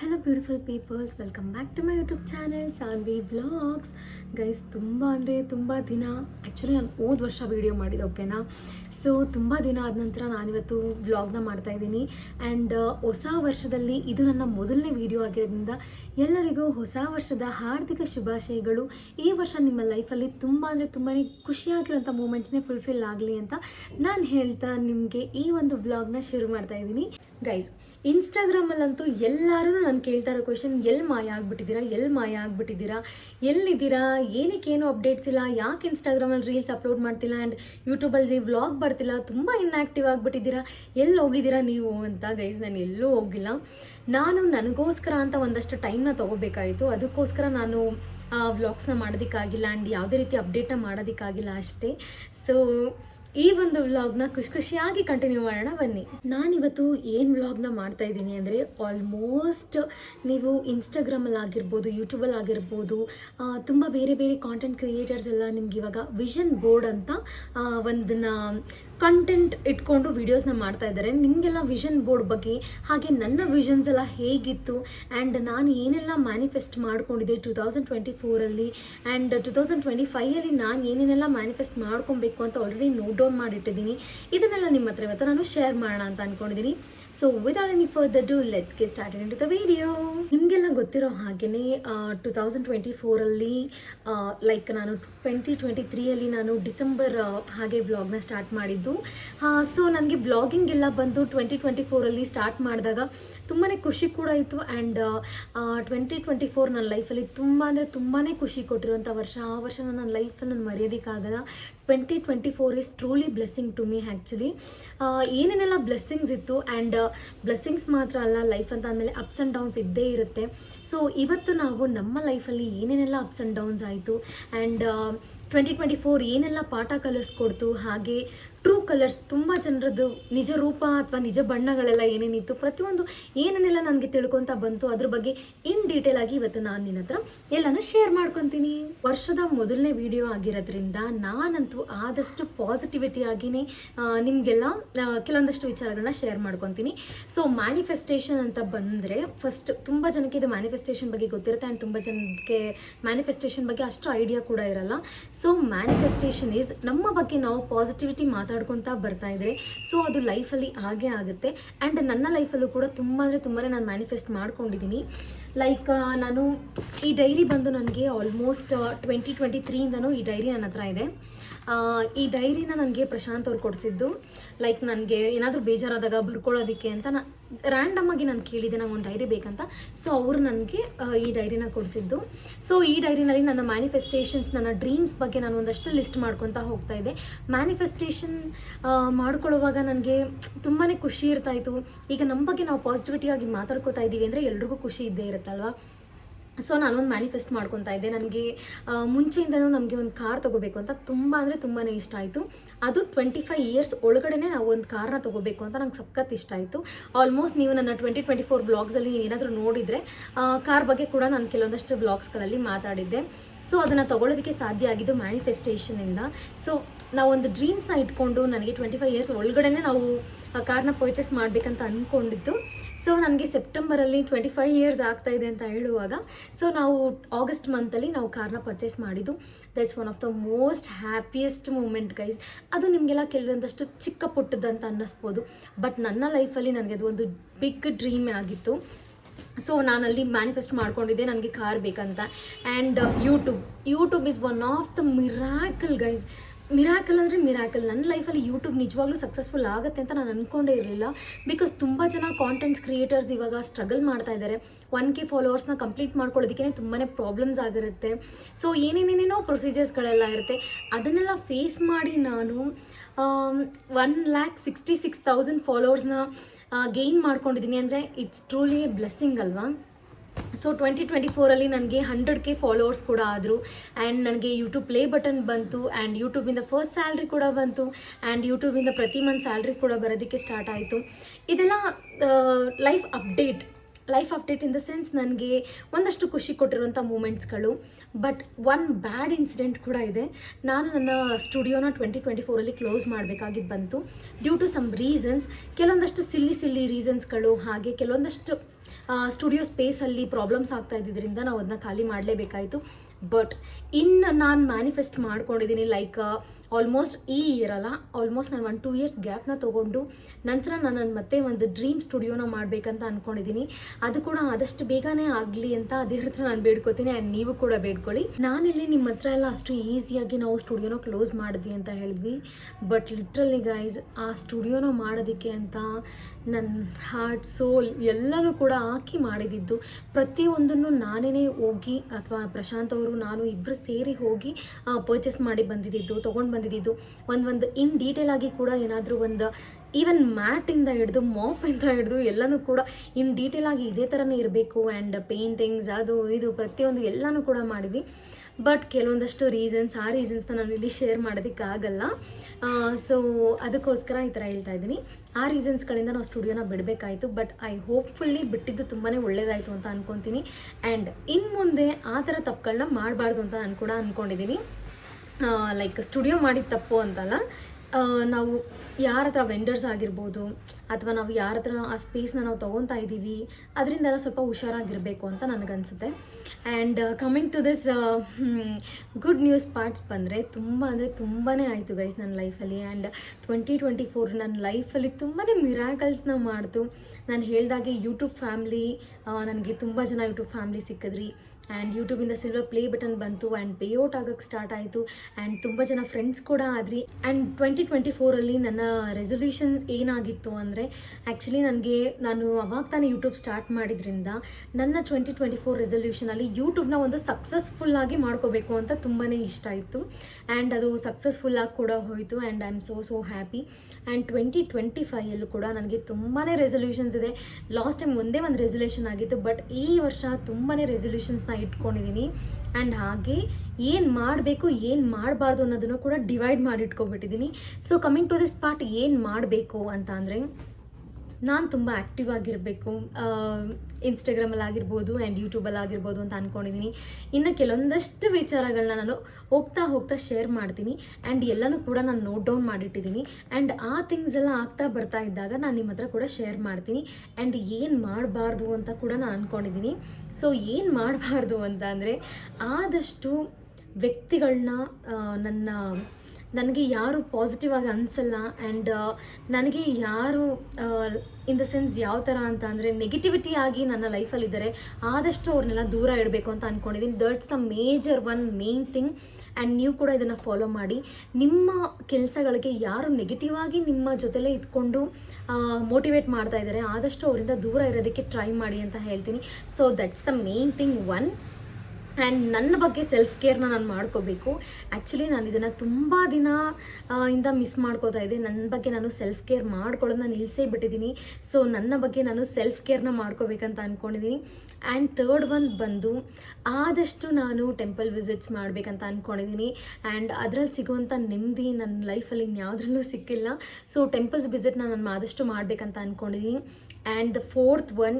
Hello beautiful peoples welcome back to my YouTube channel Saanvi blogs guys ತುಂಬ ಅಂದರೆ ತುಂಬ ದಿನ ಆ್ಯಕ್ಚುಲಿ ನಾನು ಹೋದ ವರ್ಷ ವೀಡಿಯೋ ಮಾಡಿದೆ ಓಕೆನಾ ಸೊ ತುಂಬ ದಿನ ಆದ ನಂತರ ನಾನಿವತ್ತು ವ್ಲಾಗ್ನ ಮಾಡ್ತಾ ಇದ್ದೀನಿ. ಆ್ಯಂಡ್ ಹೊಸ ವರ್ಷದಲ್ಲಿ ಇದು ನನ್ನ ಮೊದಲನೇ ವೀಡಿಯೋ ಆಗಿರೋದ್ರಿಂದ ಎಲ್ಲರಿಗೂ ಹೊಸ ವರ್ಷದ ಹಾರ್ದಿಕ ಶುಭಾಶಯಗಳು. ಈ ವರ್ಷ ನಿಮ್ಮ ಲೈಫಲ್ಲಿ ತುಂಬ ಅಂದರೆ ತುಂಬಾ ಖುಷಿಯಾಗಿರೋಂಥ ಮೂಮೆಂಟ್ಸ್ನೇ ಫುಲ್ಫಿಲ್ ಆಗಲಿ ಅಂತ ನಾನು ಹೇಳ್ತಾ ನಿಮಗೆ ಈ ಒಂದು ವ್ಲಾಗ್ನ ಶುರು ಮಾಡ್ತಾ ಇದ್ದೀನಿ. ಗೈಸ್ ಇನ್ಸ್ಟಾಗ್ರಾಮಲ್ಲಂತೂ ಎಲ್ಲರೂ ನಾನು ಕೇಳ್ತಾ ಇರೋ ಕ್ವೆಶನ್ ಎಲ್ಲಿ ಮಾಯ ಆಗಿಬಿಟ್ಟಿದ್ದೀರಾ ಎಲ್ಲಿ ಮಾಯ ಆಗಿಬಿಟ್ಟಿದ್ದೀರಾ, ಎಲ್ಲಿದ್ದೀರಾ, ಏನಕ್ಕೇನು ಅಪ್ಡೇಟ್ಸ್ ಇಲ್ಲ, ಯಾಕೆ ಇನ್ಸ್ಟಾಗ್ರಾಮಲ್ಲಿ ರೀಲ್ಸ್ ಅಪ್ಲೋಡ್ ಮಾಡ್ತಿಲ್ಲ ಆ್ಯಂಡ್ ಯೂಟ್ಯೂಬಲ್ಲಿ ವ್ಲಾಗ್ ಬರ್ತಿಲ್ಲ, ತುಂಬ ಇನ್ಆ್ಯಕ್ಟಿವ್ ಆಗಿಬಿಟ್ಟಿದ್ದೀರಾ ಎಲ್ಲಿ ಹೋಗಿದ್ದೀರಾ ನೀವು ಅಂತ ಗೈಸ್ ನಾನು ಎಲ್ಲೂ ಹೋಗಿಲ್ಲ. ನಾನು ನನಗೋಸ್ಕರ ಅಂತ ಒಂದಷ್ಟು ಟೈಮ್ನ ತೊಗೋಬೇಕಾಯಿತು, ಅದಕ್ಕೋಸ್ಕರ ನಾನು ವ್ಲಾಗ್ಸ್ನ ಮಾಡೋದಕ್ಕಾಗಿಲ್ಲ ಆ್ಯಂಡ್ ಯಾವುದೇ ರೀತಿ ಅಪ್ಡೇಟ್ನ ಮಾಡೋದಕ್ಕಾಗಿಲ್ಲ ಅಷ್ಟೇ. ಸೊ ಈ ಒಂದು ವ್ಲಾಗ್ನ ಖುಷಿ ಖುಷಿಯಾಗಿ ಕಂಟಿನ್ಯೂ ಮಾಡೋಣ, ಬನ್ನಿ. ನಾನಿವತ್ತು ಏನು ವ್ಲಾಗ್ನ ಮಾಡ್ತಾ ಇದ್ದೀನಿ ಅಂದರೆ ಆಲ್ಮೋಸ್ಟ್ ನೀವು ಇನ್ಸ್ಟಾಗ್ರಾಮಲ್ಲಿ ಆಗಿರ್ಬೋದು ಯೂಟ್ಯೂಬಲ್ಲಿ ಆಗಿರ್ಬೋದು ತುಂಬ ಬೇರೆ ಬೇರೆ ಕಾಂಟೆಂಟ್ ಕ್ರಿಯೇಟರ್ಸ್ ಎಲ್ಲ ನಿಮ್ಗೆ ಇವಾಗ ವಿಷನ್ ಬೋರ್ಡ್ ಅಂತ ಒಂದನ್ನ ಕಂಟೆಂಟ್ ಇಟ್ಕೊಂಡು ವೀಡಿಯೋಸ್ನ ಮಾಡ್ತಾ ಇದ್ದಾರೆ. ನಿಮಗೆಲ್ಲ ವಿಷನ್ ಬೋರ್ಡ್ ಬಗ್ಗೆ, ಹಾಗೆ ನನ್ನ ವಿಷನ್ಸ್ ಎಲ್ಲ ಹೇಗಿತ್ತು ಆ್ಯಂಡ್ ನಾನು ಏನೆಲ್ಲ ಮ್ಯಾನಿಫೆಸ್ಟ್ ಮಾಡ್ಕೊಂಡಿದ್ದೆ ಟೂ ತೌಸಂಡ್ ಟ್ವೆಂಟಿ ಫೋರಲ್ಲಿ ಆ್ಯಂಡ್ ಟು ತೌಸಂಡ್ ಟ್ವೆಂಟಿ ಫೈವಲ್ಲಿ ನಾನು ಏನೇನೆಲ್ಲ ಮ್ಯಾನಿಫೆಸ್ಟ್ ಮಾಡ್ಕೊಬೇಕು ಅಂತ ಆಲ್ರೆಡಿ ನೋಟ್ ಡೌನ್ ಮಾಡಿಟ್ಟಿದ್ದೀನಿ. ಇದನ್ನೆಲ್ಲ ನಿಮ್ಮ ಹತ್ರ ಇವತ್ತು ನಾನು ಶೇರ್ ಮಾಡೋಣ ಅಂತ ಅನ್ಕೊಂಡಿದ್ದೀನಿ. So without any further do let's get start in the video ನಿಮಗೆಲ್ಲ ಗೊತ್ತಿರೋ ಹಾಗೆಯೇ ಟು ತೌಸಂಡ್ ಟ್ವೆಂಟಿ ಫೋರಲ್ಲಿ ಲೈಕ್ ನಾನು ಟ್ವೆಂಟಿ ಟ್ವೆಂಟಿ ತ್ರೀಯಲ್ಲಿ ನಾನು ಡಿಸೆಂಬರ್ ಹಾಗೆ ವ್ಲಾಗ್ನ ಸ್ಟಾರ್ಟ್ ಮಾಡಿದ್ದು. ಸೊ ನನಗೆ ವ್ಲಾಗಿಂಗ್ ಎಲ್ಲ ಬಂದು ಟ್ವೆಂಟಿ ಟ್ವೆಂಟಿ ಫೋರಲ್ಲಿ ಸ್ಟಾರ್ಟ್ ಮಾಡಿದಾಗ ತುಂಬಾ ಖುಷಿ ಕೂಡ ಇತ್ತು. ಆ್ಯಂಡ್ ಟ್ವೆಂಟಿ ಟ್ವೆಂಟಿ ಫೋರ್ ನನ್ನ ಲೈಫಲ್ಲಿ ತುಂಬ ಅಂದರೆ ತುಂಬಾ ಖುಷಿ ಕೊಟ್ಟಿರುವಂಥ ವರ್ಷ. ಆ ವರ್ಷ ನನ್ನ ಲೈಫಲ್ಲಿ ನಾನು ಮರೆಯೋದಕ್ಕಾಗಲ್ಲ. Twenty twenty four is truly blessing to me actually ಏನೇನೆಲ್ಲ ಬ್ಲೆಸ್ಸಿಂಗ್ಸ್ ಇತ್ತು ಆ್ಯಂಡ್ ಬ್ಲೆಸ್ಸಿಂಗ್ಸ್ ಮಾತ್ರ ಅಲ್ಲ ಲೈಫ್ ಅಂತ ಅಂದಮೇಲೆ ಅಪ್ಸ್ ಆ್ಯಂಡ್ ಡೌನ್ಸ್ ಇದ್ದೇ ಇರುತ್ತೆ. ಸೊ ಇವತ್ತು ನಾವು ನಮ್ಮ ಲೈಫಲ್ಲಿ ಏನೇನೆಲ್ಲ ಅಪ್ಸ್ ಆ್ಯಂಡ್ ಡೌನ್ಸ್ ಆಯಿತು ಆ್ಯಂಡ್ ಟ್ವೆಂಟಿ ಟ್ವೆಂಟಿ ಫೋರ್ ಏನೆಲ್ಲ ಪಾಠ ಕಲಿಸ್ಕೊಡ್ತು, ಹಾಗೆ ಟ್ರೂ ಕಲರ್ಸ್ ತುಂಬ ಜನರದ್ದು ನಿಜ ರೂಪ ಅಥವಾ ನಿಜ ಬಣ್ಣಗಳೆಲ್ಲ ಏನೇನಿತ್ತು, ಪ್ರತಿಯೊಂದು ಏನೇನೆಲ್ಲ ನನಗೆ ತಿಳ್ಕೊತಾ ಬಂತು, ಅದ್ರ ಬಗ್ಗೆ ಇನ್ ಡೀಟೇಲ್ ಆಗಿ ಇವತ್ತು ನಾನು ನಿನ್ನ ಹತ್ರ ಎಲ್ಲನೂ ಶೇರ್ ಮಾಡ್ಕೊತೀನಿ. ವರ್ಷದ ಮೊದಲನೇ ವಿಡಿಯೋ ಆಗಿರೋದ್ರಿಂದ ನಾನಂತೂ ಆದಷ್ಟು ಪಾಸಿಟಿವಿಟಿ ಆಗಿನೇ ನಿಮಗೆಲ್ಲ ಕೆಲವೊಂದಷ್ಟು ವಿಚಾರಗಳನ್ನ ಶೇರ್ ಮಾಡ್ಕೊತೀನಿ. ಸೊ ಮ್ಯಾನಿಫೆಸ್ಟೇಷನ್ ಅಂತ ಬಂದರೆ ಫಸ್ಟ್ ತುಂಬ ಜನಕ್ಕೆ ಇದು ಮ್ಯಾನಿಫೆಸ್ಟೇಷನ್ ಬಗ್ಗೆ ಗೊತ್ತಿರುತ್ತೆ ಆ್ಯಂಡ್ ತುಂಬ ಜನಕ್ಕೆ ಮ್ಯಾನಿಫೆಸ್ಟೇಷನ್ ಬಗ್ಗೆ ಅಷ್ಟು ಐಡಿಯಾ ಕೂಡ ಇರಲ್ಲ. ಸೊ ಮ್ಯಾನಿಫೆಸ್ಟೇಷನ್ ಈಸ್ ನಮ್ಮ ಬಗ್ಗೆ ನಾವು ಪಾಸಿಟಿವಿಟಿ ಮಾತಾಡ್ಕೊಳ್ತಾ ಬರ್ತಾ ಇದ್ರಿ. ಸೊ ಅದು ಲೈಫಲ್ಲಿ ಹಾಗೆ ಆಗುತ್ತೆ. ಆ್ಯಂಡ್ ನನ್ನ ಲೈಫಲ್ಲೂ ಕೂಡ ತುಂಬ ಅಂದರೆ ತುಂಬಾ ನಾನು ಮ್ಯಾನಿಫೆಸ್ಟ್ ಮಾಡ್ಕೊಂಡಿದ್ದೀನಿ ಲೈಕ್ ನಾನು ಈ ಡೈರಿ ಬಂದು ನನಗೆ ಆಲ್ಮೋಸ್ಟ್ ಟ್ವೆಂಟಿ ಟ್ವೆಂಟಿ ತ್ರೀಯಿಂದನೂ ಈ ಡೈರಿ ನನ್ನ ಹತ್ರ ಇದೆ. ಈ ಡೈರಿನ ನನಗೆ ಪ್ರಶಾಂತ್ ಅವ್ರು ಕೊಡಿಸಿದ್ದು. ಲೈಕ್ ನನಗೆ ಏನಾದರೂ ಬೇಜಾರಾದಾಗ ಬರ್ಕೊಳ್ಳೋದಕ್ಕೆ ಅಂತ ನಾ ರ್ಯಾಂಡಮ್ ಆಗಿ ನಾನು ಕೇಳಿದೆ, ನಂಗೆ ಒಂದು ಡೈರಿ ಬೇಕಂತ. ಸೊ ಅವರು ನನಗೆ ಈ ಡೈರಿನ ಕೊಡಿಸಿದ್ದು. ಸೊ ಈ ಡೈರಿನಲ್ಲಿ ನನ್ನ ಮ್ಯಾನಿಫೆಸ್ಟೇಷನ್ಸ್ ನನ್ನ ಡ್ರೀಮ್ಸ್ ಬಗ್ಗೆ ನಾನು ಒಂದಷ್ಟು ಲಿಸ್ಟ್ ಮಾಡ್ಕೊತಾ ಹೋಗ್ತಾ ಇದ್ದೆ. ಮ್ಯಾನಿಫೆಸ್ಟೇಷನ್ ಮಾಡ್ಕೊಳ್ಳುವಾಗ ನನಗೆ ತುಂಬಾ ಖುಷಿ ಇರ್ತಾ ಇತ್ತು. ಈಗ ನಮ್ಮ ಬಗ್ಗೆ ನಾವು ಪಾಸಿಟಿವಿಟಿ ಆಗಿ ಮಾತಾಡ್ಕೋತಾ ಇದ್ದೀವಿ ಅಂದರೆ ಎಲ್ರಿಗೂ ಖುಷಿ ಇದ್ದೇ ಇರುತ್ತಲ್ವಾ ಸೊ ನಾನೊಂದು ಮ್ಯಾನಿಫೆಸ್ಟ್ ಮಾಡ್ಕೊತಾ ಇದ್ದೆ. ನನಗೆ ಮುಂಚೆಯಿಂದನೂ ನಮಗೆ ಒಂದು ಕಾರ್ ತೊಗೋಬೇಕು ಅಂತ ತುಂಬ ಅಂದರೆ ತುಂಬಾ ಇಷ್ಟ ಆಯಿತು. ಅದು ಟ್ವೆಂಟಿ ಫೈವ್ ಇಯರ್ಸ್ ಒಳಗಡೆ ನಾವು ಒಂದು ಕಾರ್ನ ತೊಗೋಬೇಕು ಅಂತ ನಂಗೆ ಸಖತ್ ಇಷ್ಟ ಆಯಿತು. ಆಲ್ಮೋಸ್ಟ್ ನೀವು ನನ್ನ ಟ್ವೆಂಟಿ ಟ್ವೆಂಟಿ ಫೋರ್ ಬ್ಲಾಗ್ಸಲ್ಲಿ ಏನಾದರೂ ನೋಡಿದರೆ ಕಾರ್ ಬಗ್ಗೆ ಕೂಡ ನಾನು ಕೆಲವೊಂದಷ್ಟು ಬ್ಲಾಗ್ಸ್ಗಳಲ್ಲಿ ಮಾತಾಡಿದ್ದೆ. ಸೊ ಅದನ್ನು ತೊಗೊಳೋದಕ್ಕೆ ಸಾಧ್ಯ ಆಗಿದ್ದು ಮ್ಯಾನಿಫೆಸ್ಟೇಷನಿಂದ ಸೊ ನಾವೊಂದು ಡ್ರೀಮ್ಸ್ನ ಇಟ್ಕೊಂಡು ನನಗೆ ಟ್ವೆಂಟಿ ಫೈವ್ ಇಯರ್ಸ್ ಒಳಗಡೆ ನಾವು ಆ ಕಾರ್ನ ಪರ್ಚೇಸ್ ಮಾಡಬೇಕಂತ ಅಂದ್ಕೊಂಡಿದ್ದು ಸೊ ನನಗೆ ಸೆಪ್ಟೆಂಬರಲ್ಲಿ ಟ್ವೆಂಟಿ ಫೈವ್ ಇಯರ್ಸ್ ಆಗ್ತಾ ಇದೆ ಅಂತ ಹೇಳುವಾಗ ಸೊ ನಾವು ಆಗಸ್ಟ್ ಮಂತಲ್ಲಿ ನಾವು ಕಾರ್ನ ಪರ್ಚೇಸ್ ಮಾಡಿದ್ದು. That's one of the most happiest moment guys ಅದು ನಿಮಗೆಲ್ಲ ಕೆಲವೊಂದಷ್ಟು ಚಿಕ್ಕ ಪುಟ್ಟದಂತ ಅನ್ನಿಸ್ಬೋದು. ಬಟ್ ನನ್ನ ಲೈಫಲ್ಲಿ ನನಗೆ ಅದು ಒಂದು ಬಿಗ್ ಡ್ರೀಮ್ ಆಗಿತ್ತು. ಸೊ ನಾನಲ್ಲಿ ಮ್ಯಾನಿಫೆಸ್ಟ್ ಮಾಡ್ಕೊಂಡಿದ್ದೆ ನನಗೆ ಕಾರ್ ಬೇಕಂತ. And YouTube YouTube is one of the miracle guys miracle ಅಂದರೆ ಮಿರಾಕಲ್. ನನ್ನ ಲೈಫಲ್ಲಿ ಯೂಟ್ಯೂಬ್ ನಿಜವಾಗ್ಲೂ ಸಕ್ಸಸ್ಫುಲ್ ಆಗುತ್ತೆ ಅಂತ ನಾನು ಅಂದ್ಕೊಂಡೇ ಇರಲಿಲ್ಲ. ಬಿಕಾಸ್ ತುಂಬ ಜನ ಕಾಂಟೆಂಟ್ಸ್ ಕ್ರಿಯೇಟರ್ಸ್ ಇವಾಗ ಸ್ಟ್ರಗಲ್ ಮಾಡ್ತಾ ಇದ್ದಾರೆ ಒನ್ ಕೆ ಫಾಲೋವರ್ಸ್ನ ಕಂಪ್ಲೀಟ್ ಮಾಡ್ಕೊಳ್ಳೋದಕ್ಕೆ ತುಂಬಾ ಪ್ರಾಬ್ಲಮ್ಸ್ ಆಗಿರುತ್ತೆ. ಸೊ ಏನೇನೇನೇನೋ ಪ್ರೊಸೀಜರ್ಸ್ಗಳೆಲ್ಲ ಇರುತ್ತೆ. ಅದನ್ನೆಲ್ಲ ಫೇಸ್ ಮಾಡಿ ನಾನು one lakh sixty six thousand ಫಾಲೋವರ್ಸ್ನ gain ಮಾಡ್ಕೊಂಡಿದ್ದೀನಿ. ಅಂದರೆ ಇಟ್ಸ್ ಟ್ರೂಲಿ ಬ್ಲೆಸ್ಸಿಂಗ್ ಅಲ್ವಾ? ಸೊ ಟ್ವೆಂಟಿ ಟ್ವೆಂಟಿ ಫೋರಲ್ಲಿ ನನಗೆ ಹಂಡ್ರೆಡ್ ಕೆ ಫಾಲೋವರ್ಸ್ ಕೂಡ ಆದರು. ಆ್ಯಂಡ್ ನನಗೆ ಯೂಟ್ಯೂಬ್ ಪ್ಲೇ ಬಟನ್ ಬಂತು. ಆ್ಯಂಡ್ ಯೂಟ್ಯೂಬಿಂದ ಫಸ್ಟ್ ಸ್ಯಾಲ್ರಿ ಕೂಡ ಬಂತು. ಆ್ಯಂಡ್ ಯೂಟ್ಯೂಬಿಂದ ಪ್ರತಿ ಮಂತ್ ಸ್ಯಾಲ್ರಿ ಕೂಡ ಬರೋದಕ್ಕೆ ಸ್ಟಾರ್ಟ್ ಆಯಿತು. ಇದೆಲ್ಲ life update life update in the sense ನನಗೆ ಒಂದಷ್ಟು ಖುಷಿ ಕೊಟ್ಟಿರುವಂಥ ಮೂಮೆಂಟ್ಸ್ಗಳು. ಬಟ್ ಒನ್ ಬ್ಯಾಡ್ ಇನ್ಸಿಡೆಂಟ್ ಕೂಡ ಇದೆ. ನಾನು ನನ್ನ ಸ್ಟುಡಿಯೋನ ಟ್ವೆಂಟಿ ಟ್ವೆಂಟಿ ಫೋರಲ್ಲಿ ಕ್ಲೋಸ್ ಮಾಡಬೇಕಾಗಿದ್ದು ಬಂತು. ಡ್ಯೂ ಟು ಸಮ್ ರೀಸನ್ಸ್ ಕೆಲವೊಂದಷ್ಟು ಸಿಲ್ಲಿ ಸಿಲ್ಲಿ ರೀಸನ್ಸ್ಗಳು ಹಾಗೆ ಕೆಲವೊಂದಷ್ಟು ಸ್ಟುಡಿಯೋ ಸ್ಪೇಸಲ್ಲಿ ಪ್ರಾಬ್ಲಮ್ಸ್ ಆಗ್ತಾ ಇದ್ದಿದ್ದರಿಂದ ನಾವು ಅದನ್ನ ಖಾಲಿ ಮಾಡಲೇಬೇಕಾಯಿತು. ಬಟ್ ಇನ್ನು ನಾನು ಮ್ಯಾನಿಫೆಸ್ಟ್ ಮಾಡ್ಕೊಂಡಿದ್ದೀನಿ ಲೈಕ್ ಆಲ್ಮೋಸ್ಟ್ ಈ ಇಯರ್ ಅಲ್ಲ ಆಲ್ಮೋಸ್ಟ್ ನಾನು ಒಂದು ಟೂ ಇಯರ್ಸ್ ಗ್ಯಾಪ್ನ ತೊಗೊಂಡು ನಂತರ ನಾನು ಮತ್ತೆ ಒಂದು ಡ್ರೀಮ್ ಸ್ಟುಡಿಯೋನ ಮಾಡಬೇಕಂತ ಅಂದ್ಕೊಂಡಿದ್ದೀನಿ ಅದು ಕೂಡ ಆದಷ್ಟು ಬೇಗನೆ ಆಗಲಿ ಅಂತ ಅದೇ ಹತ್ರ ನಾನು ಬೇಡ್ಕೋತೀನಿ ಆ್ಯಂಡ್ ನೀವು ಕೂಡ ಬೇಡ್ಕೊಳ್ಳಿ. ನಾನಿಲ್ಲಿ ನಿಮ್ಮ ಹತ್ರ ಎಲ್ಲ ಅಷ್ಟು ಈಸಿಯಾಗಿ ನಾವು ಸ್ಟುಡಿಯೋನ ಕ್ಲೋಸ್ ಮಾಡಿದ್ವಿ ಅಂತ ಹೇಳಿದ್ವಿ. ಬಟ್ ಲಿಟ್ರಲಿ ಗೈಸ್ ಆ ಸ್ಟುಡಿಯೋನ ಮಾಡೋದಕ್ಕೆ ಅಂತ ನನ್ನ ಹಾರ್ಟ್ ಸೋಲ್ ಎಲ್ಲನೂ ಕೂಡ ಹಾಕಿ ಮಾಡಿದಿದ್ದು. ಪ್ರತಿಯೊಂದನ್ನು ನಾನೇ ಹೋಗಿ ಅಥವಾ ಪ್ರಶಾಂತ್ ಅವರು ನಾನು ಇಬ್ಬರು ಸೇರಿ ಹೋಗಿ ಪರ್ಚೇಸ್ ಮಾಡಿ ಬಂದಿದ್ದು, ತೊಗೊಂಡು ಬಂದಿದ್ದು. ಒಂದು ಒಂದು ಇನ್ ಡೀಟೇಲ್ ಆಗಿ ಕೂಡ ಏನಾದರೂ ಒಂದು ಈವನ್ ಮ್ಯಾಟಿಂದ ಹಿಡಿದು ಮಾಪಿಂದ ಹಿಡಿದು ಎಲ್ಲನೂ ಕೂಡ ಇನ್ ಡೀಟೇಲ್ ಆಗಿ ಇದೇ ಥರನೇ ಇರಬೇಕು ಆ್ಯಂಡ್ ಪೇಂಟಿಂಗ್ಸ್ ಅದು ಇದು ಪ್ರತಿಯೊಂದು ಎಲ್ಲನೂ ಕೂಡ ಮಾಡಿದ್ವಿ. ಬಟ್ ಕೆಲವೊಂದಷ್ಟು ರೀಸನ್ಸ್ ಆ ರೀಸನ್ಸ್ನ ನಾನು ಇಲ್ಲಿ ಶೇರ್ ಮಾಡೋದಕ್ಕಾಗಲ್ಲ ಸೊ ಅದಕ್ಕೋಸ್ಕರ ಈ ಥರ ಹೇಳ್ತಾ ಇದ್ದೀನಿ. ಆ ರೀಸನ್ಸ್ಗಳಿಂದ ನಾವು ಸ್ಟುಡಿಯೋನ ಬಿಡಬೇಕಾಯಿತು ಬಟ್ ಐ ಹೋಪ್ಫುಲ್ಲಿ ಬಿಟ್ಟಿದ್ದು ತುಂಬಾ ಒಳ್ಳೇದಾಯಿತು ಅಂತ ಅನ್ಕೊತೀನಿ. ಆ್ಯಂಡ್ ಇನ್ನು ಮುಂದೆ ಆ ಥರ ತಪ್ಪುಗಳನ್ನ ಮಾಡಬಾರ್ದು ಅಂತ ನಾನು ಕೂಡ ಅಂದ್ಕೊಂಡಿದ್ದೀನಿ ಲೈಕ್ ಸ್ಟುಡಿಯೋ ಮಾಡಿದ ತಪ್ಪು ಅಂತಲ್ಲ ನಾವು ಯಾರ ಹತ್ರ ವೆಂಡರ್ಸ್ ಆಗಿರ್ಬೋದು, ಅಥವಾ ನಾವು ಯಾರ ಹತ್ರ ಆ ಸ್ಪೇಸ್ನ ನಾವು ತೊಗೊತಾ ಇದ್ದೀವಿ, ಅದರಿಂದೆಲ್ಲ ಸ್ವಲ್ಪ ಹುಷಾರಾಗಿರಬೇಕು ಅಂತ ನನಗನ್ಸುತ್ತೆ. And coming to this good news parts ಬಂದರೆ ತುಂಬ ಅಂದರೆ ತುಂಬಾ ಆಯಿತು ಗೈಸ್ ನನ್ನ ಲೈಫಲ್ಲಿ ಆ್ಯಂಡ್ ಟ್ವೆಂಟಿ ಟ್ವೆಂಟಿ ಫೋರ್ ನನ್ನ ಲೈಫಲ್ಲಿ ತುಂಬಾ ಮಿರಾಕಲ್ಸ್ನ ಮಾಡ್ತು. ನಾನು ಹೇಳ್ದಾಗೆ ಯೂಟ್ಯೂಬ್ ಫ್ಯಾಮ್ಲಿ ನನಗೆ ತುಂಬ ಜನ ಯೂಟ್ಯೂಬ್ ಫ್ಯಾಮ್ಲಿ ಸಿಕ್ಕಿದ್ರಿ. ಆ್ಯಂಡ್ ಯೂಟ್ಯೂಬಿಂದ ಸಿಲ್ವರ್ ಪ್ಲೇ ಬಟನ್ ಬಂತು ಆ್ಯಂಡ್ ಪೇಔಟ್ ಆಗೋಕ್ಕೆ ಸ್ಟಾರ್ಟ್ ಆಯಿತು. ಆ್ಯಂಡ್ ತುಂಬ ಜನ ಫ್ರೆಂಡ್ಸ್ ಕೂಡ ಆದ್ರಿ. ಆ್ಯಂಡ್ ಟ್ವೆಂಟಿ ಟ್ವೆಂಟಿ ಫೋರಲ್ಲಿ ನನ್ನ ರೆಸೊಲ್ಯೂಷನ್ ಏನಾಗಿತ್ತು ಅಂದರೆ ಆ್ಯಕ್ಚುಲಿ ನನಗೆ ನಾನು ಅವಾಗ ತಾನೇ ಯೂಟ್ಯೂಬ್ ಸ್ಟಾರ್ಟ್ ಮಾಡಿದ್ರಿಂದ ನನ್ನ ಟ್ವೆಂಟಿ ಟ್ವೆಂಟಿ ಫೋರ್ ರೆಸೊಲ್ಯೂಷನಲ್ಲಿ ಯೂಟ್ಯೂಬ್ನ ಒಂದು ಸಕ್ಸಸ್ಫುಲ್ಲಾಗಿ ಮಾಡ್ಕೋಬೇಕು ಅಂತ ತುಂಬಾ ಇಷ್ಟ ಇತ್ತು ಆ್ಯಂಡ್ ಅದು ಸಕ್ಸಸ್ಫುಲ್ಲಾಗಿ ಕೂಡ ಹೋಯಿತು and I am so so happy and twenty twenty ಫೈಯಲ್ಲೂ ಕೂಡ ನನಗೆ ತುಂಬಾ ರೆಸೊಲ್ಯೂಷನ್ಸ್ ಇದೆ. ಲಾಸ್ಟ್ ಟೈಮ್ ಒಂದೇ ಒಂದು ರೆಸೊಲ್ಯೂಷನ್ ಆಗಿತ್ತು ಬಟ್ ಈ ವರ್ಷ ತುಂಬಾ ರೆಸೊಲ್ಯೂಷನ್ಸ್ನ ಇಟ್ಕೊಂಡಿದ್ದೀನಿ ಆ್ಯಂಡ್ ಹಾಗೆ ಏನು ಮಾಡಬೇಕು, ಏನು ಮಾಡಬಾರ್ದು ಅನ್ನೋದನ್ನು ಕೂಡ ಡಿವೈಡ್ ಮಾಡಿ ಇಟ್ಕೊಬಿಟ್ಟಿದ್ದೀನಿ so coming to this part ಏನು ಮಾಡಬೇಕು ಅಂತ ಅಂದರೆ ನಾನು ತುಂಬ ಆ್ಯಕ್ಟಿವ್ ಆಗಿರಬೇಕು ಇನ್ಸ್ಟಾಗ್ರಾಮಲ್ಲಿ ಆಗಿರ್ಬೋದು ಆ್ಯಂಡ್ ಯೂಟ್ಯೂಬಲ್ಲಿ ಆಗಿರ್ಬೋದು ಅಂತ ಅಂದ್ಕೊಂಡಿದ್ದೀನಿ ಇನ್ನು ಕೆಲವೊಂದಷ್ಟು ವಿಚಾರಗಳನ್ನ ನಾನು ಹೋಗ್ತಾ ಹೋಗ್ತಾ ಶೇರ್ ಮಾಡ್ತೀನಿ ಆ್ಯಂಡ್ ಎಲ್ಲನೂ ಕೂಡ ನಾನು ನೋಟ್ ಡೌನ್ ಮಾಡಿಟ್ಟಿದ್ದೀನಿ ಆ್ಯಂಡ್ ಆ ಥಿಂಗ್ಸ್ ಎಲ್ಲ ಆಗ್ತಾ ಬರ್ತಾ ಇದ್ದಾಗ ನಾನು ನಿಮ್ಮ ಹತ್ರ ಕೂಡ ಶೇರ್ ಮಾಡ್ತೀನಿ ಆ್ಯಂಡ್ ಏನು ಮಾಡಬಾರ್ದು ಅಂತ ಕೂಡ ನಾನು ಅಂದ್ಕೊಂಡಿದ್ದೀನಿ ಸೊ ಏನು ಮಾಡಬಾರ್ದು ಅಂತ ಅಂದರೆ ಆದಷ್ಟು ವ್ಯಕ್ತಿಗಳನ್ನ ನನ್ನ ನನಗೆ ಯಾರು ಪಾಸಿಟಿವ್ ಆಗಿ ಅನಿಸಲ್ಲ ಆ್ಯಂಡ್ ನನಗೆ ಯಾರು ಇನ್ ದ ಸೆನ್ಸ್ ಯಾವ ಥರ ಅಂತ ಅಂದರೆ ನೆಗೆಟಿವಿಟಿ ಆಗಿ ನನ್ನ ಲೈಫಲ್ಲಿದ್ದಾರೆ ಆದಷ್ಟು ಅವ್ರನ್ನೆಲ್ಲ ದೂರ ಇಡಬೇಕು ಅಂತ ಅಂದ್ಕೊಂಡಿದ್ದೀನಿ that's the major one main thing and ನೀವು ಕೂಡ ಇದನ್ನು ಫಾಲೋ ಮಾಡಿ. ನಿಮ್ಮ ಕೆಲಸಗಳಿಗೆ ಯಾರು ನೆಗೆಟಿವ್ ಆಗಿ ನಿಮ್ಮ ಜೊತೆಲೇ ಇದ್ಕೊಂಡು ಮೋಟಿವೇಟ್ ಮಾಡ್ತಾ ಇದ್ದಾರೆ, ಆದಷ್ಟು ಅವರಿಂದ ದೂರ ಇರೋದಕ್ಕೆ ಟ್ರೈ ಮಾಡಿ ಅಂತ ಹೇಳ್ತೀನಿ. So that's the main thing one and ನನ್ನ ಬಗ್ಗೆ ಸೆಲ್ಫ್ ಕೇರ್ನ ನಾನು ಮಾಡ್ಕೋಬೇಕು. ಆ್ಯಕ್ಚುಲಿ ನಾನು ಇದನ್ನು ತುಂಬ ದಿನ ಇಂದ ಮಿಸ್ ಮಾಡ್ಕೋತಾ ಇದ್ದೆ. ನನ್ನ ಬಗ್ಗೆ ನಾನು ಸೆಲ್ಫ್ ಕೇರ್ ಮಾಡ್ಕೊಳ್ಳೋದನ್ನ ನಿಲ್ಲಿಸೇ ಬಿಟ್ಟಿದ್ದೀನಿ ಸೊ ನನ್ನ ಬಗ್ಗೆ ನಾನು ಸೆಲ್ಫ್ ಕೇರ್ನ ಮಾಡ್ಕೋಬೇಕಂತ ಅಂದ್ಕೊಂಡಿದ್ದೀನಿ ಆ್ಯಂಡ್ ತರ್ಡ್ ಒನ್ ಬಂದು ಆದಷ್ಟು ನಾನು ಟೆಂಪಲ್ ವಿಸಿಟ್ಸ್ ಮಾಡಬೇಕಂತ ಅಂದ್ಕೊಂಡಿದ್ದೀನಿ ಆ್ಯಂಡ್ ಅದರಲ್ಲಿ ಸಿಗುವಂಥ ನೆಮ್ಮದಿ ನನ್ನ ಲೈಫಲ್ಲಿ ಇನ್ಯಾವುದ್ರಲ್ಲೂ ಸಿಕ್ಕಿಲ್ಲ. ಸೊ ಟೆಂಪಲ್ಸ್ ವಿಸಿಟ್ನ ನಾನು ಆದಷ್ಟು ಮಾಡಬೇಕಂತ ಅಂದ್ಕೊಂಡಿದ್ದೀನಿ ಆ್ಯಂಡ್ ದ ಫೋರ್ತ್ ಒನ್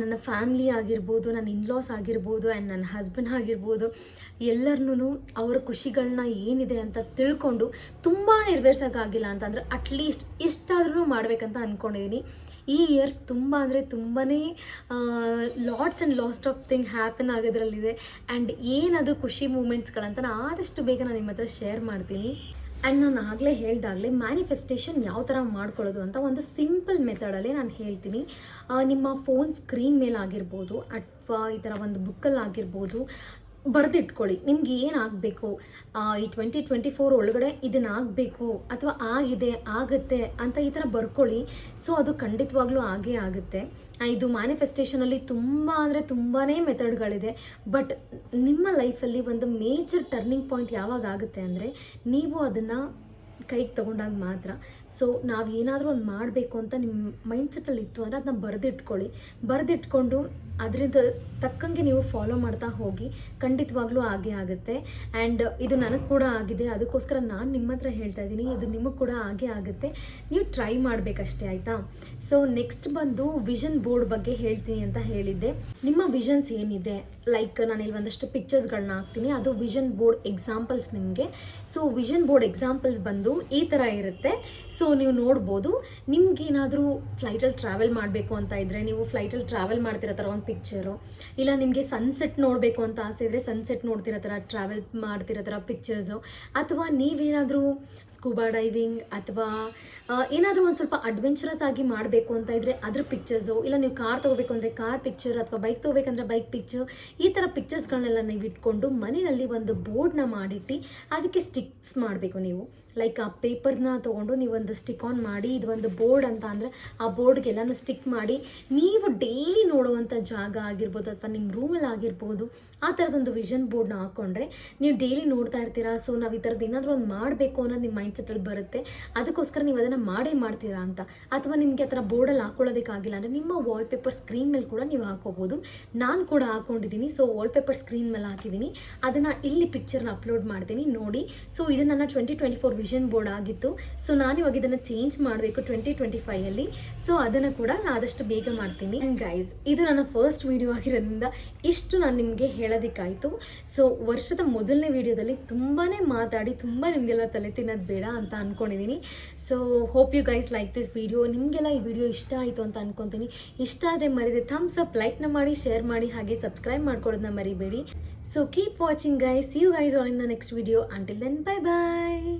ನನ್ನ ಫ್ಯಾಮ್ಲಿ ಆಗಿರ್ಬೋದು, ನನ್ನ ಇನ್ಲಾಸ್ ಆಗಿರ್ಬೋದು ಆ್ಯಂಡ್ ನನ್ನ ಹಸ್ಬೆಂಡ್ ಆಗಿರ್ಬೋದು, ಎಲ್ಲರನ್ನೂ ಅವರ ಖುಷಿಗಳನ್ನ ಏನಿದೆ ಅಂತ ತಿಳ್ಕೊಂಡು ತುಂಬ ನೆರವೇರ್ಸೋಕ್ಕಾಗಿಲ್ಲ ಅಂತಂದರೆ ಅಟ್ಲೀಸ್ಟ್ ಇಷ್ಟಾದ್ರೂ ಮಾಡಬೇಕಂತ ಅಂದ್ಕೊಂಡಿದ್ದೀನಿ ಈ ಇಯರ್ಸ್ ತುಂಬ ಅಂದರೆ ತುಂಬಾ lots and last of thing happen ಆಗೋದ್ರಲ್ಲಿದೆ. And ಏನದು ಖುಷಿ ಮೂಮೆಂಟ್ಸ್ಗಳಂತ ನಾನು ಆದಷ್ಟು ಬೇಗ ನಾನು ನಿಮ್ಮ ಹತ್ರ ಶೇರ್ ಮಾಡ್ತೀನಿ. ಆ್ಯಂಡ್ ನಾನು ಆಗಲೇ ಹೇಳ್ದಾಗಲೇ ಮ್ಯಾನಿಫೆಸ್ಟೇಷನ್ ಯಾವ ಥರ ಮಾಡ್ಕೊಳ್ಳೋದು ಅಂತ ಒಂದು ಸಿಂಪಲ್ ಮೆಥಡಲ್ಲೇ ನಾನು ಹೇಳ್ತೀನಿ. ನಿಮ್ಮ ಫೋನ್ ಸ್ಕ್ರೀನ್ ಮೇಲೆ ಆಗಿರ್ಬೋದು, ಅಥವಾ ಈ ಥರ ಒಂದು ಬುಕ್ಕಲ್ಲಿ ಆಗಿರ್ಬೋದು ಬರೆದಿಟ್ಕೊಳ್ಳಿ. ನಿಮ್ಗೆ ಏನಾಗಬೇಕು? ಈ ಟ್ವೆಂಟಿ ಟ್ವೆಂಟಿ ಫೋರ್ ಒಳಗಡೆ ಇದನ್ನ ಆಗಬೇಕು ಅಥವಾ ಆಗಿದೆ ಆಗುತ್ತೆ ಅಂತ ಈ ಥರ ಬರ್ಕೊಳ್ಳಿ. ಸೊ ಅದು ಖಂಡಿತವಾಗ್ಲೂ ಆಗೇ ಆಗುತ್ತೆ. ಇದು ಮ್ಯಾನಿಫೆಸ್ಟೇಷನಲ್ಲಿ ತುಂಬ ಅಂದರೆ ತುಂಬಾ ಮೆಥಡ್ಗಳಿದೆ. ಬಟ್ ನಿಮ್ಮ ಲೈಫಲ್ಲಿ ಒಂದು ಮೇಜರ್ ಟರ್ನಿಂಗ್ ಪಾಯಿಂಟ್ ಯಾವಾಗ ಆಗುತ್ತೆ ಅಂದರೆ, ನೀವು ಅದನ್ನು ಕೈಗೆ ತೊಗೊಂಡಾಗ ಮಾತ್ರ. ಸೊ ನಾವು ಏನಾದರೂ ಒಂದು ಮಾಡಬೇಕು ಅಂತ ನಿಮ್ಮ ಮೈಂಡ್ಸೆಟ್ಟಲ್ಲಿ ಇತ್ತು ಅಂದರೆ ಅದನ್ನ ಬರೆದಿಟ್ಕೊಳ್ಳಿ. ಬರೆದಿಟ್ಕೊಂಡು ಅದರಿಂದ ತಕ್ಕಂಗೆ ನೀವು ಫಾಲೋ ಮಾಡ್ತಾ ಹೋಗಿ ಖಂಡಿತವಾಗ್ಲೂ ಆಗೇ ಆಗುತ್ತೆ. ಆ್ಯಂಡ್ ಇದು ನನಗೆ ಕೂಡ ಆಗಿದೆ. ಅದಕ್ಕೋಸ್ಕರ ನಾನು ನಿಮ್ಮ ಹತ್ರ ಹೇಳ್ತಾ ಇದ್ದೀನಿ, ಇದು ನಿಮಗೆ ಕೂಡ ಆಗೇ ಆಗುತ್ತೆ. ನೀವು ಟ್ರೈ ಮಾಡಬೇಕಷ್ಟೇ, ಆಯಿತಾ? ಸೊ ನೆಕ್ಸ್ಟ್ ಬಂದು ವಿಷನ್ ಬೋರ್ಡ್ ಬಗ್ಗೆ ಹೇಳ್ತೀನಿ ಅಂತ ಹೇಳಿದ್ದೆ. ನಿಮ್ಮ ವಿಷನ್ಸ್ ಏನಿದೆ? ಲೈಕ್ ನಾನು ಇಲ್ಲಿ ಒಂದಷ್ಟು ಪಿಕ್ಚರ್ಸ್ಗಳನ್ನ ಹಾಕ್ತೀನಿ. ಅದು ವಿಷನ್ ಬೋರ್ಡ್ ಎಕ್ಸಾಂಪಲ್ಸ್ ನಿಮಗೆ. ಸೊ ವಿಷನ್ ಬೋರ್ಡ್ ಎಕ್ಸಾಂಪಲ್ಸ್ ಬಂದು ಈ ಥರ ಇರುತ್ತೆ. ಸೊ ನೀವು ನೋಡ್ಬೋದು, ನಿಮ್ಗೇನಾದರೂ ಫ್ಲೈಟಲ್ಲಿ ಟ್ರಾವೆಲ್ ಮಾಡಬೇಕು ಅಂತ ಇದ್ದರೆ ನೀವು ಫ್ಲೈಟಲ್ಲಿ ಟ್ರಾವೆಲ್ ಮಾಡ್ತಿರೋ ಥರ ಒಂದು ಪಿಕ್ಚರು ಇಲ್ಲ ನಿಮಗೆ ಸನ್ಸೆಟ್ ನೋಡಬೇಕು ಅಂತ ಆಸೆ ಇದ್ದರೆ ಸನ್ಸೆಟ್ ನೋಡ್ತಿರೋ ಥರ ಟ್ರಾವೆಲ್ ಮಾಡ್ತಿರೋ ಥರ ಪಿಕ್ಚರ್ಸು ಅಥವಾ ನೀವೇನಾದರೂ ಸ್ಕೂಬಾ ಡೈವಿಂಗ್ ಅಥವಾ ಏನಾದರೂ ಒಂದು ಸ್ವಲ್ಪ ಅಡ್ವೆಂಚರಸ್ ಆಗಿ ಮಾಡಬೇಕು ಅಂತ ಇದ್ದರೆ ಅದ್ರ ಪಿಕ್ಚರ್ಸು ಇಲ್ಲ ನೀವು ಕಾರ್ ತೊಗೋಬೇಕು ಅಂದರೆ ಕಾರ್ ಪಿಕ್ಚರ್ ಅಥವಾ ಬೈಕ್ ತೊಗೋಬೇಕಂದ್ರೆ ಬೈಕ್ ಪಿಕ್ಚರ್ ಈ ಥರ ಪಿಕ್ಚರ್ಸ್ಗಳನ್ನೆಲ್ಲ ನೀವು ಇಟ್ಕೊಂಡು ಮನೆಯಲ್ಲಿ ಒಂದು ಬೋರ್ಡ್ನ ಮಾಡಿಟ್ಟು ಅದಕ್ಕೆ ಸ್ಟಿಕ್ಸ್ ಮಾಡಬೇಕು ನೀವು. ಲೈಕ್ ಆ ಪೇಪರ್ನ ತೊಗೊಂಡು ನೀವೊಂದು ಸ್ಟಿಕ್ ಆನ್ ಮಾಡಿ, ಇದು ಒಂದು ಬೋರ್ಡ್ ಅಂತ ಅಂದರೆ ಆ ಬೋರ್ಡ್ಗೆಲ್ಲನೂ ಸ್ಟಿಕ್ ಮಾಡಿ, ನೀವು ಡೈಲಿ ನೋಡುವಂಥ ಜಾಗ ಆಗಿರ್ಬೋದು ಅಥವಾ ನಿಮ್ಮ ರೂಮಲ್ಲಿ ಆಗಿರ್ಬೋದು, ಆ ಥರದೊಂದು ವಿಷನ್ ಬೋರ್ಡ್ನ ಹಾಕ್ಕೊಂಡ್ರೆ ನೀವು ಡೈಲಿ ನೋಡ್ತಾ ಇರ್ತೀರಾ. ಸೊ ನಾವು ಈ ಥರದ್ದು ಏನಾದರೂ ಒಂದು ಮಾಡಬೇಕು ಅನ್ನೋದು ನಿಮ್ಮ ಮೈಂಡ್ಸೆಟ್ಟಲ್ಲಿ ಬರುತ್ತೆ. ಅದಕ್ಕೋಸ್ಕರ ನೀವು ಅದನ್ನು ಮಾಡೇ ಮಾಡ್ತೀರಾ ಅಂತ? ಅಥವಾ ನಿಮಗೆ ಆ ಥರ ಬೋರ್ಡಲ್ಲಿ ಹಾಕೊಳ್ಳೋದಕ್ಕಾಗಿಲ್ಲ ಅಂದರೆ ನಿಮ್ಮ ವಾಲ್ಪೇಪರ್ ಸ್ಕ್ರೀನ್ ಮೇಲೆ ಕೂಡ ನೀವು ಹಾಕೋಬೋದು. ನಾನು ಕೂಡ ಹಾಕೊಂಡಿದ್ದೀನಿ ಸೊ ವಾಲ್ಪೇಪರ್ ಸ್ಕ್ರೀನ್ ಮೇಲೆ ಹಾಕಿದ್ದೀನಿ. ಅದನ್ನು ಇಲ್ಲಿ ಪಿಕ್ಚರ್ನ ಅಪ್ಲೋಡ್ ಮಾಡ್ತೀನಿ, ನೋಡಿ. ಸೊ ಇದು ನನ್ನ twenty twenty four vision board ಆಗಿತ್ತು. ಸೊ ನಾನು ಇವಾಗ ಇದನ್ನು ಚೇಂಜ್ ಮಾಡಬೇಕು ಟ್ವೆಂಟಿ ಟ್ವೆಂಟಿ ಫೈವಲ್ಲಿ ಸೊ ಅದನ್ನು ಕೂಡ ನಾನು ಆದಷ್ಟು ಬೇಗ ಮಾಡ್ತೀನಿ. ಆ್ಯಂಡ್ ಗೈಸ್ ಇದು ನನ್ನ ಫಸ್ಟ್ ವಿಡಿಯೋ ಆಗಿರೋದ್ರಿಂದ ಇಷ್ಟು ನಾನು ನಿಮಗೆ ಹೇಳೋದಕ್ಕಾಯಿತು. ಸೊ ವರ್ಷದ ಮೊದಲನೇ ವಿಡಿಯೋದಲ್ಲಿ ತುಂಬಾ ಮಾತಾಡಿ, ತುಂಬ ನಿಮಗೆಲ್ಲ ತಲೆ ತಿನ್ನೋದು ಬೇಡ ಅಂತ ಅಂದ್ಕೊಂಡಿದ್ದೀನಿ so hope you guys like this video ನಿಮಗೆಲ್ಲ ಈ ವಿಡಿಯೋ ಇಷ್ಟ ಆಯಿತು ಅಂತ ಅನ್ಕೊತೀನಿ. ಇಷ್ಟ ಆದರೆ ಮರಿದೆ ಥಮ್ಸ್ ಅಪ್ ಲೈಕ್ನ ಮಾಡಿ ಶೇರ್ ಮಾಡಿ, ಹಾಗೆ ಸಬ್ಸ್ಕ್ರೈಬ್ ಮಾಡ್ಕೊಳ್ಳೋದನ್ನ ಮರಿಬೇಡಿ. So keep watching guys you guys all in the next video until then bye bye